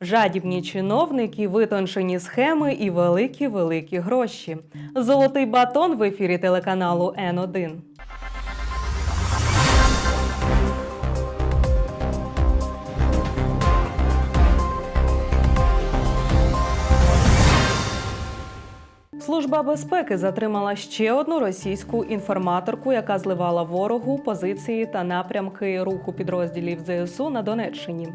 Жадібні чиновники, витончені схеми і великі великі гроші. Золотий батон в ефірі телеканалу Н1. Служба безпеки затримала ще одну російську інформаторку, яка зливала ворогу позиції та напрямки руху підрозділів ЗСУ на Донеччині.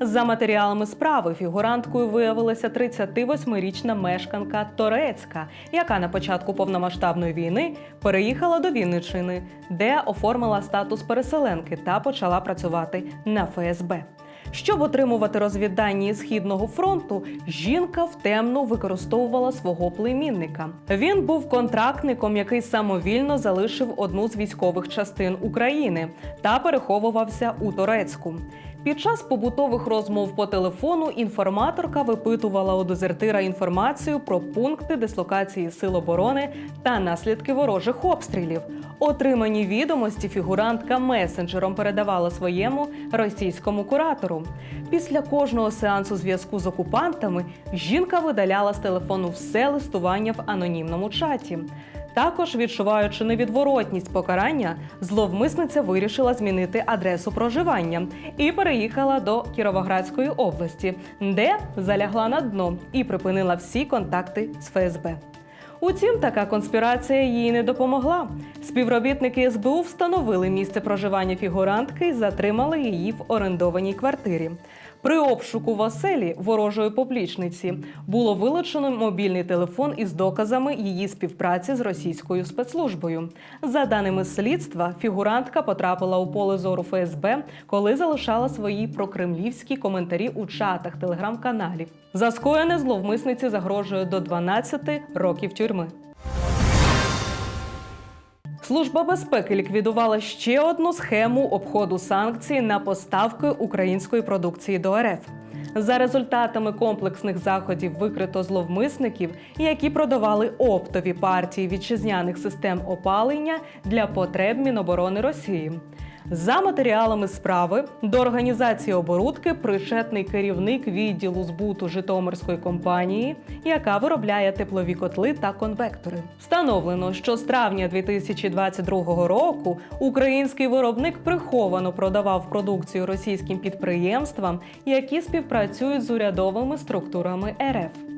За матеріалами справи фігуранткою виявилася 38-річна мешканка Торецька, яка на початку повномасштабної війни переїхала до Вінниччини, де оформила статус переселенки та почала працювати на ФСБ. Щоб отримувати розвіддані східного фронту, жінка втемно використовувала свого племінника. Він був контрактником, який самовільно залишив одну з військових частин України та переховувався у Турецьку. Під час побутових розмов по телефону інформаторка випитувала у дезертира інформацію про пункти дислокації сил оборони та наслідки ворожих обстрілів. Отримані відомості фігурантка месенджером передавала своєму російському куратору. Після кожного сеансу зв'язку з окупантами жінка видаляла з телефону все листування в анонімному чаті. Також, відчуваючи невідворотність покарання, зловмисниця вирішила змінити адресу проживання і переїхала до Кіровоградської області, де залягла на дно і припинила всі контакти з ФСБ. Утім, така конспірація їй не допомогла. Співробітники СБУ встановили місце проживання фігурантки і затримали її в орендованій квартирі. При обшуку в ворожої поплічниці було вилучено мобільний телефон із доказами її співпраці з російською спецслужбою. За даними слідства, фігурантка потрапила у поле зору ФСБ, коли залишала свої прокремлівські коментарі у чатах телеграм-каналів. За скоєне зловмисниці загрожує до 12 років тюрми. Служба безпеки ліквідувала ще одну схему обходу санкцій на поставки української продукції до РФ. За результатами комплексних заходів викрито зловмисників, які продавали оптові партії вітчизняних систем опалення для потреб Міноборони Росії. За матеріалами справи до організації оборудки причетний керівник відділу збуту Житомирської компанії, яка виробляє теплові котли та конвектори. Встановлено, що з травня 2022 року український виробник приховано продавав продукцію російським підприємствам, які співпрацюють з урядовими структурами РФ.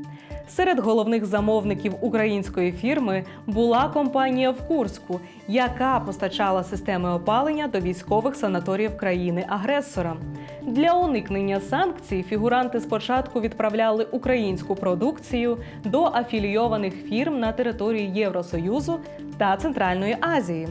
Серед головних замовників української фірми була компанія в Курську, яка постачала системи опалення до військових санаторіїв країни-агресора. Для уникнення санкцій фігуранти спочатку відправляли українську продукцію до афілійованих фірм на території Євросоюзу та Центральної Азії.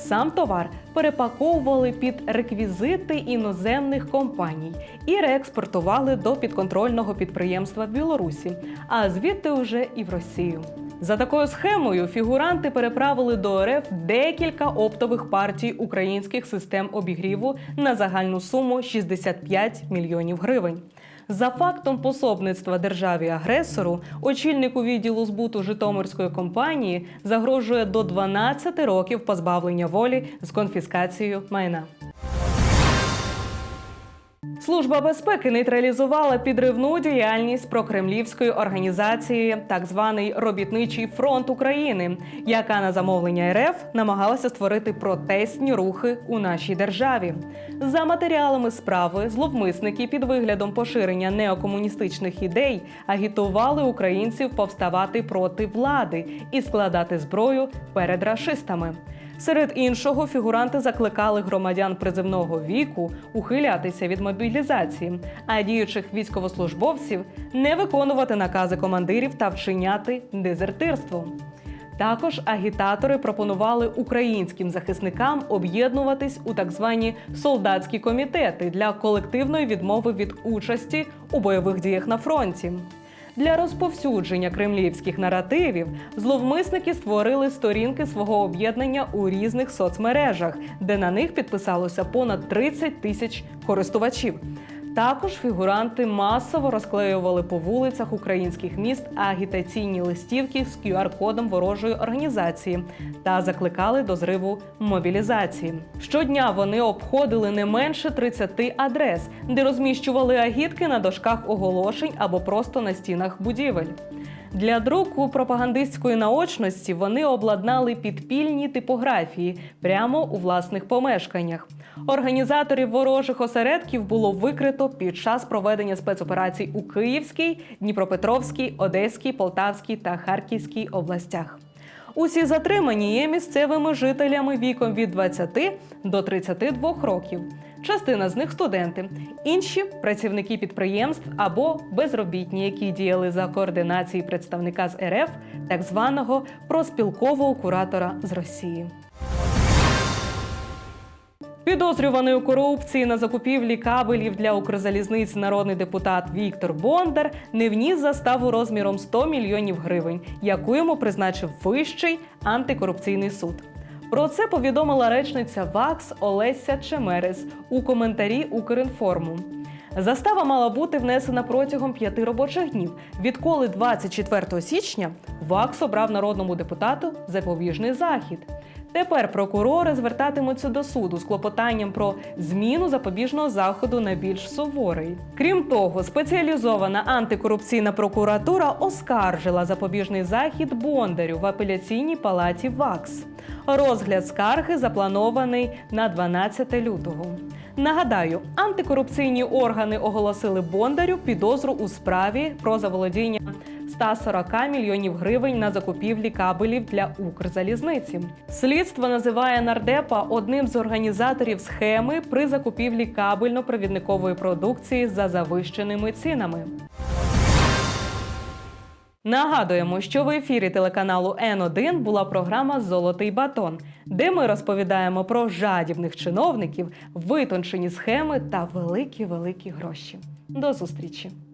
Сам товар перепаковували під реквізити іноземних компаній і реекспортували до підконтрольного підприємства в Білорусі, а звідти вже і в Росію. За такою схемою фігуранти переправили до РФ декілька оптових партій українських систем обігріву на загальну суму 65 мільйонів гривень. За фактом пособництва державі-агресору, очільнику відділу збуту Житомирської компанії загрожує до 12 років позбавлення волі з конфіскацією майна. Служба безпеки нейтралізувала підривну діяльність прокремлівської організації, так званий робітничий фронт України, яка на замовлення РФ намагалася створити протестні рухи у нашій державі. За матеріалами справи, зловмисники під виглядом поширення неокомуністичних ідей агітували українців повставати проти влади і складати зброю перед рашистами. Серед іншого, фігуранти закликали громадян призивного віку ухилятися від мобілізації, а діючих військовослужбовців не виконувати накази командирів та вчиняти дезертирство. Також агітатори пропонували українським захисникам об'єднуватись у так звані солдатські комітети для колективної відмови від участі у бойових діях на фронті. Для розповсюдження кремлівських наративів зловмисники створили сторінки свого об'єднання у різних соцмережах, де на них підписалося понад 30 тисяч користувачів. Також фігуранти масово розклеювали по вулицях українських міст агітаційні листівки з QR-кодом ворожої організації та закликали до зриву мобілізації. Щодня вони обходили не менше 30 адрес, де розміщували агітки на дошках оголошень або просто на стінах будівель. Для друку пропагандистської наочності вони обладнали підпільні типографії прямо у власних помешканнях. Організаторів ворожих осередків було викрито під час проведення спецоперацій у Київській, Дніпропетровській, Одеській, Полтавській та Харківській областях. Усі затримані є місцевими жителями віком від 20 до 32 років. Частина з них студенти, інші працівники підприємств або безробітні, які діяли за координації представника з РФ, так званого проспілкового куратора з Росії. Підозрюваний у корупції на закупівлі кабелів для Укрзалізниць народний депутат Віктор Бондар не вніс заставу розміром 100 мільйонів гривень, яку йому призначив вищий антикорупційний суд. Про це повідомила речниця ВАКС Олеся Чемерес у коментарі Укрінформу. Застава мала бути внесена протягом п'яти робочих днів, відколи 24 січня ВАКС обрав народному депутату запобіжний захід. Тепер прокурори звертатимуться до суду з клопотанням про зміну запобіжного заходу на більш суворий. Крім того, спеціалізована антикорупційна прокуратура оскаржила запобіжний захід Бондарю в апеляційній палаті ВАКС. Розгляд скарги запланований на 12 лютого. Нагадаю, антикорупційні органи оголосили Бондарю підозру у справі про заволодіння 140 мільйонів гривень на закупівлі кабелів для Укрзалізниці. Слідство називає нардепа одним з організаторів схеми при закупівлі кабельно-провідникової продукції за завищеними цінами. Нагадуємо, що в ефірі телеканалу Н1 була програма Золотий батон, де ми розповідаємо про жадібних чиновників, витончені схеми та великі великі гроші. До зустрічі!